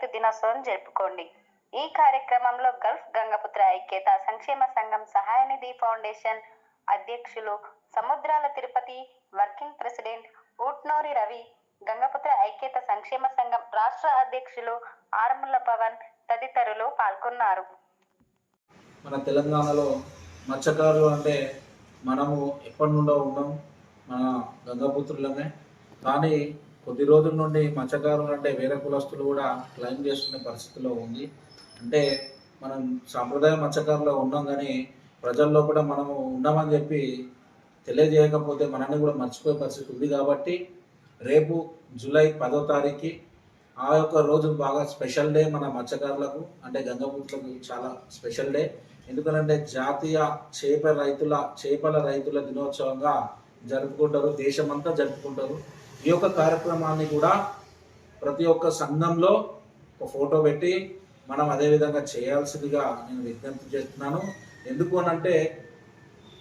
రైతు దినోత్సవం జరుపుకోండి. ఈ కార్యక్రమంలో గల్ఫ్ గంగపుత్ర ఐక్యత సంక్షేమ సంఘం సహాయనిధి ఫౌండేషన్ అధ్యక్షులు సముద్రాల తిరుపతి వర్కింగ్ ప్రెసిడెంట్ ఊట్నూరి రవి గంగపుత్ర ఐక్యత సంక్షేమ సంఘం రాష్ట్ర అధ్యక్షులు ఆరముల పవన్ తదితరులు పాల్గొన్నారు. మన తెలంగాణలో మత్స్యకారులు అంటే మనము ఎప్పటి నుండో ఉన్నాం మన గంగాపుత్రులమే. కానీ కొద్ది రోజుల నుండి మత్స్యకారులు అంటే వేరే కులస్తులు కూడా క్లైమ్ చేసుకునే పరిస్థితిలో ఉంది. అంటే మనం సాంప్రదాయ మత్స్యకారులు ఉన్నాం కానీ ప్రజల్లో కూడా మనము ఉన్నామని చెప్పి తెలియజేయకపోతే మనల్ని కూడా మర్చిపోయే పరిస్థితి ఉంది కాబట్టి రేపు జూలై పదో తారీఖు ఆ యొక్క రోజు బాగా స్పెషల్ డే మన మత్స్యకారులకు అంటే గంగపుత్రులకు చాలా స్పెషల్ డే. ఎందుకంటే జాతీయ చేప రైతుల చేపల రైతుల దినోత్సవంగా జరుపుకుంటారు దేశమంతా జరుపుకుంటారు. ఈ యొక్క కార్యక్రమాన్ని కూడా ప్రతి ఒక్క సంఘంలో ఒక ఫోటో పెట్టి మనం అదే విధంగా చేయాల్సిందిగా నేను విజ్ఞప్తి చేస్తున్నాను. ఎందుకు అనంటే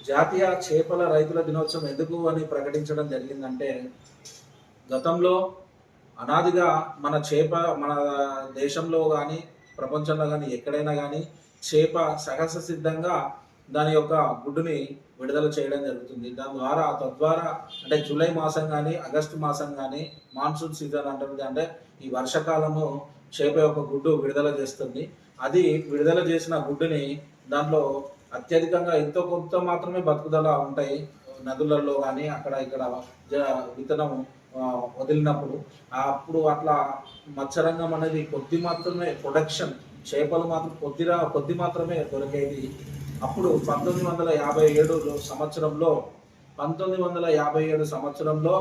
జాతీయ చేపల రైతుల దినోత్సవం ఎందుకు అని ప్రకటించడం జరిగిందంటే గతంలో అనాదిగా మన చేప మన దేశంలో కానీ ప్రపంచంలో కానీ ఎక్కడైనా కానీ చేప సహజ సిద్ధంగా దాని యొక్క గుడ్డుని విడుదల చేయడం జరుగుతుంది. దాని ద్వారా తద్వారా అంటే జూలై మాసం కానీ ఆగస్టు మాసం కానీ మాన్సూన్ సీజన్ అంటుంది అంటే ఈ వర్షకాలము చేప యొక్క గుడ్డు విడుదల చేస్తుంది. అది విడుదల చేసిన గుడ్డుని దాంట్లో అత్యధికంగా ఎంతో కొంత మాత్రమే బతుకుదల ఉంటాయి. నదులలో కానీ అక్కడ ఇక్కడ విత్తనం వదిలినప్పుడు. అప్పుడు అట్లా మత్స్యరంగం అనేది కొద్ది మాత్రమే ప్రొడక్షన్ చేపలు మాత్రం కొద్దిగా కొద్ది మాత్రమే దొరికేది అప్పుడు పంతొమ్మిది వందల యాభై ఏడు సంవత్సరంలో పంతొమ్మిది వందల యాభై ఏడు సంవత్సరంలో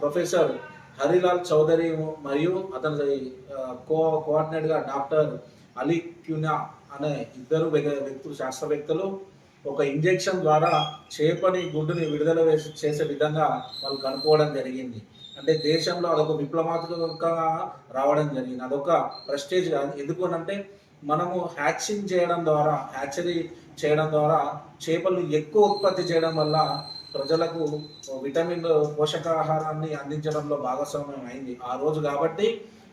ప్రొఫెసర్ హరిలాల్ చౌదరి మరియు అతని కో కోఆర్డినేట్గా డాక్టర్ అలీ క్యూనా అనే ఇద్దరు వ్యక్తులు శాస్త్రవేత్తలు ఒక ఇంజెక్షన్ ద్వారా చేపని గుడ్డుని విడుదల వేసి చేసే విధంగా వాళ్ళు కనుక్కోవడం జరిగింది. అంటే దేశంలో అదొక విప్లవాత్మకంగా రావడం జరిగింది. అదొక ప్రెస్టేజ్ ఎందుకు అంటే మనము హ్యాచింగ్ చేయడం ద్వారా హ్యాచరీ చేయడం ద్వారా చేపలు ఎక్కువ ఉత్పత్తి చేయడం వల్ల ప్రజలకు విటమిన్ పోషకాహారాన్ని అందించడంలో భాగస్వామ్యం అయింది. ఆ రోజు కాబట్టి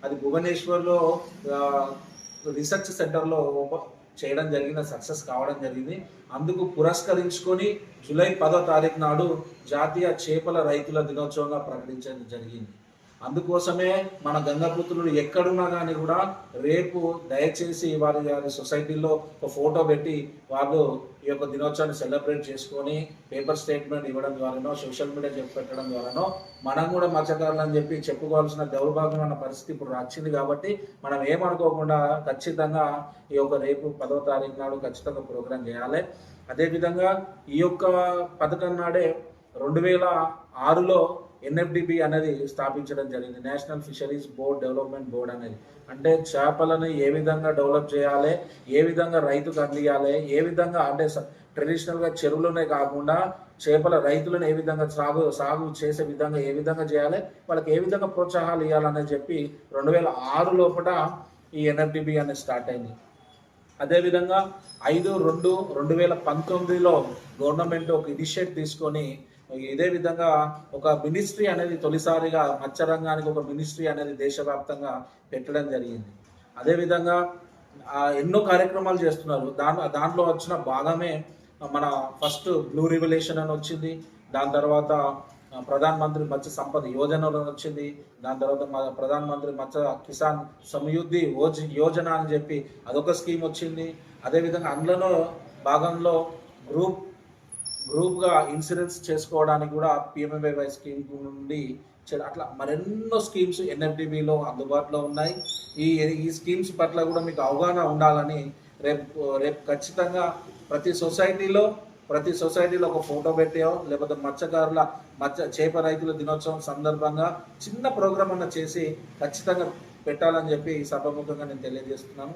అది భువనేశ్వర్లో రీసెర్చ్ సెంటర్లో చేయడం జరిగిన సక్సెస్ కావడం జరిగింది. అందుకు పురస్కరించుకొని జూలై పదో తారీఖు నాడు జాతీయ చేపల రైతుల దినోత్సవంగా ప్రకటించడం జరిగింది. అందుకోసమే మన గంగాపుత్రులు ఎక్కడున్నా కానీ కూడా రేపు దయచేసి వారి వారి సొసైటీలో ఒక ఫోటో పెట్టి వాళ్ళు ఈ యొక్క దినోత్సవాన్ని సెలబ్రేట్ చేసుకొని పేపర్ స్టేట్మెంట్ ఇవ్వడం ద్వారానో సోషల్ మీడియా చెప్పెట్టడం ద్వారానో మనం కూడా మత్స్యకారులు అని చెప్పి చెప్పుకోవాల్సిన దౌర్భాగ్యమైన పరిస్థితి ఇప్పుడు వచ్చింది కాబట్టి మనం ఏమనుకోకుండా ఖచ్చితంగా ఈ యొక్క రేపు పదవ తారీఖు నాడు ఖచ్చితంగా ప్రోగ్రాం చేయాలి. అదేవిధంగా ఈ యొక్క పథకం నాడే రెండు వేల ఆరులో ఎన్ఎఫ్డిబి అనేది స్థాపించడం జరిగింది. National fisheries board development board అనేది. అంటే చేపలను ఏ విధంగా డెవలప్ చేయాలి ఏ విధంగా రైతుకు అందియాలి ఏ విధంగా అంటే ట్రెడిషనల్గా చెరువులోనే కాకుండా చేపల రైతులను ఏ విధంగా సాగు సాగు చేసే విధంగా ఏ విధంగా చేయాలి వాళ్ళకి ఏ విధంగా ప్రోత్సాహాలు ఇవ్వాలని చెప్పి రెండు వేల ఆరు లోపల ఈ ఎన్ఎఫ్డిబి అనేది స్టార్ట్ అయింది. అదేవిధంగా ఐదు రెండు రెండు వేల పంతొమ్మిదిలో గవర్నమెంట్ ఒక ఇనిషియేట్ తీసుకొని ఇదే విధంగా ఒక మినిస్ట్రీ అనేది తొలిసారిగా మత్స్యరంగానికి ఒక మినిస్ట్రీ అనేది దేశవ్యాప్తంగా పెట్టడం జరిగింది. అదేవిధంగా ఎన్నో కార్యక్రమాలు చేస్తున్నారు. దాని దాంట్లో వచ్చిన భాగమే మన ఫస్ట్ బ్లూ రివల్యూషన్ అని వచ్చింది. దాని తర్వాత ఆ, ప్రధాన్ మంత్రి మత్స్య సంపద యోజన వచ్చింది. దాని తర్వాత మ- మంత్రి మత్స్య కిసాన్ సమయుద్ధి యోజన అని చెప్పి అదొక స్కీమ్ వచ్చింది. అదేవిధంగా అందులో భాగంలో గ్రూప్ గ్రూప్గా ఇన్సూరెన్స్ చేసుకోవడానికి కూడా పిఎంఎంవై స్కీమ్ నుండి అట్లా మరెన్నో స్కీమ్స్ ఎన్ఎఫ్డిబిలో అందుబాటులో ఉన్నాయి. ఈ ఈ స్కీమ్స్ పట్ల కూడా మీకు అవగాహన ఉండాలని రేపు రేపు ఖచ్చితంగా ప్రతి సొసైటీలో ప్రతి సొసైటీలో ఒక ఫోటో పెట్టాయో లేకపోతే మత్స్యకారుల మత్స్య చేప రైతుల దినోత్సవం సందర్భంగా చిన్న ప్రోగ్రామ్ అన్న చేసి ఖచ్చితంగా పెట్టాలని చెప్పి సభాముఖంగా నేను తెలియజేస్తున్నాను.